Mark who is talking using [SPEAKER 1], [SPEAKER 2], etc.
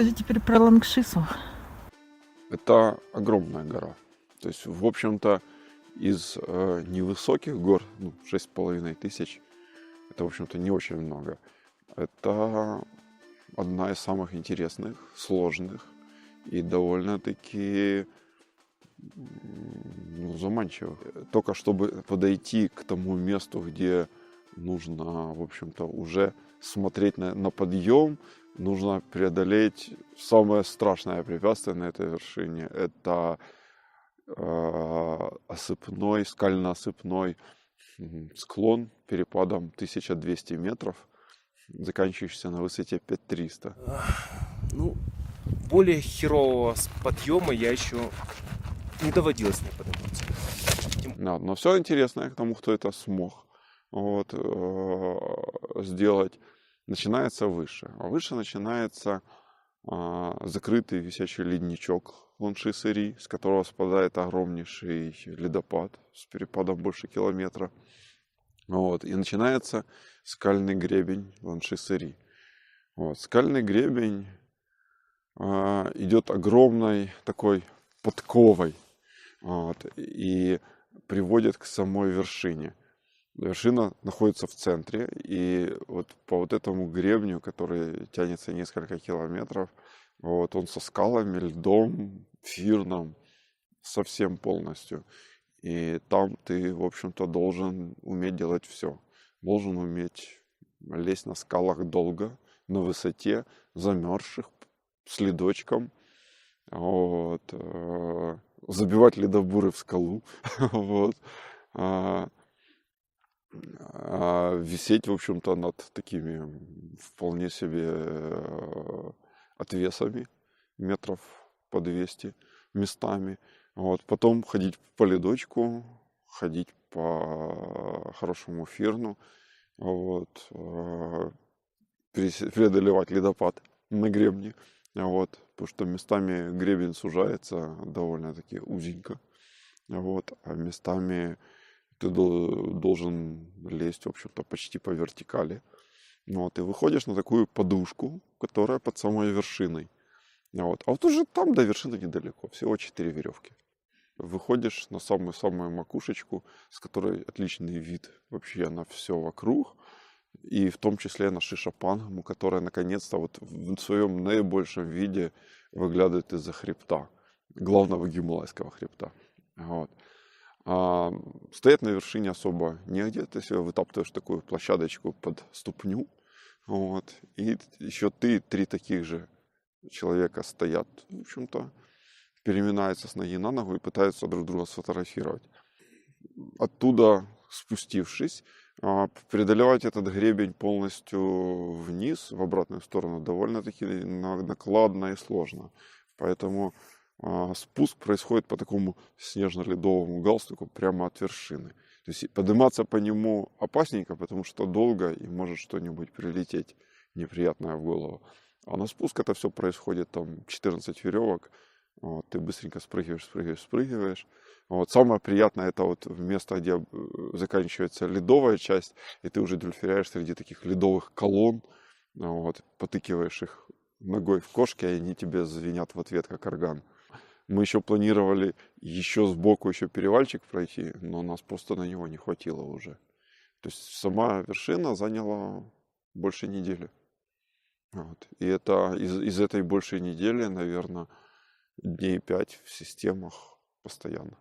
[SPEAKER 1] Расскажи теперь про Лангшису.
[SPEAKER 2] Это огромная гора. То есть, в общем-то, из э, невысоких гор, ну, 6,5 тысяч, это, в общем-то, не очень много. Это одна из самых интересных, сложных и довольно-таки ну, заманчивых. Только чтобы подойти к тому месту, где нужно, в общем-то, уже смотреть на, на подъем, нужно преодолеть самое страшное препятствие на этой вершине. Это э, осыпной, скально-осыпной склон перепадом 1200 метров, заканчивающийся на высоте 5300.
[SPEAKER 3] Ну, более херового подъема я еще не доводилось мне подниматься.
[SPEAKER 2] Да, но все интересное к тому, кто это смог вот, э, сделать, начинается выше. А выше начинается э, закрытый висячий ледничок Ланшисери, с которого спадает огромнейший ледопад с перепадом больше километра. Вот, и начинается скальный гребень Ланшисери. Вот, скальный гребень э, идет огромной такой подковой вот, и приводит к самой вершине. Вершина находится в центре, и вот по вот этому гребню, который тянется несколько километров, вот он со скалами, льдом, фирном, совсем полностью. И там ты, в общем-то, должен уметь делать все. Должен уметь лезть на скалах долго, на высоте, замерзших, с ледочком, вот, э, забивать ледобуры в скалу, вот, а, висеть, в общем-то, над такими вполне себе э, отвесами метров по 200 местами. Вот. Потом ходить по ледочку, ходить по хорошему фирну, вот. Э, преодолевать ледопад на гребне. Вот. Потому что местами гребень сужается довольно-таки узенько. Вот. А местами ты должен лезть, в общем-то, почти по вертикали. Вот, и выходишь на такую подушку, которая под самой вершиной. Вот. А вот уже там до вершины недалеко, всего четыре веревки. Выходишь на самую-самую макушечку, с которой отличный вид вообще на все вокруг. И в том числе на Шишапангму, которая наконец-то вот в своем наибольшем виде выглядывает из-за хребта, главного гималайского хребта. Вот. А, стоять на вершине особо негде, ты себе вытаптываешь такую площадочку под ступню, вот, и еще ты, три таких же человека стоят, в общем-то, переминаются с ноги на ногу и пытаются друг друга сфотографировать. Оттуда спустившись, а, преодолевать этот гребень полностью вниз, в обратную сторону, довольно-таки накладно и сложно. Поэтому спуск происходит по такому снежно-ледовому галстуку прямо от вершины. То есть подниматься по нему опасненько, потому что долго и может что-нибудь прилететь неприятное в голову. А на спуск это все происходит там 14 веревок. Вот, ты быстренько спрыгиваешь, спрыгиваешь, спрыгиваешь. Вот, самое приятное это вот место, где заканчивается ледовая часть, и ты уже дельфиряешь среди таких ледовых колонн, вот, потыкиваешь их ногой в кошки, и они тебе звенят в ответ, как орган. Мы еще планировали еще сбоку еще перевальчик пройти, но нас просто на него не хватило уже. То есть сама вершина заняла больше недели. Вот. И это из, из этой большей недели, наверное, дней пять в системах постоянно.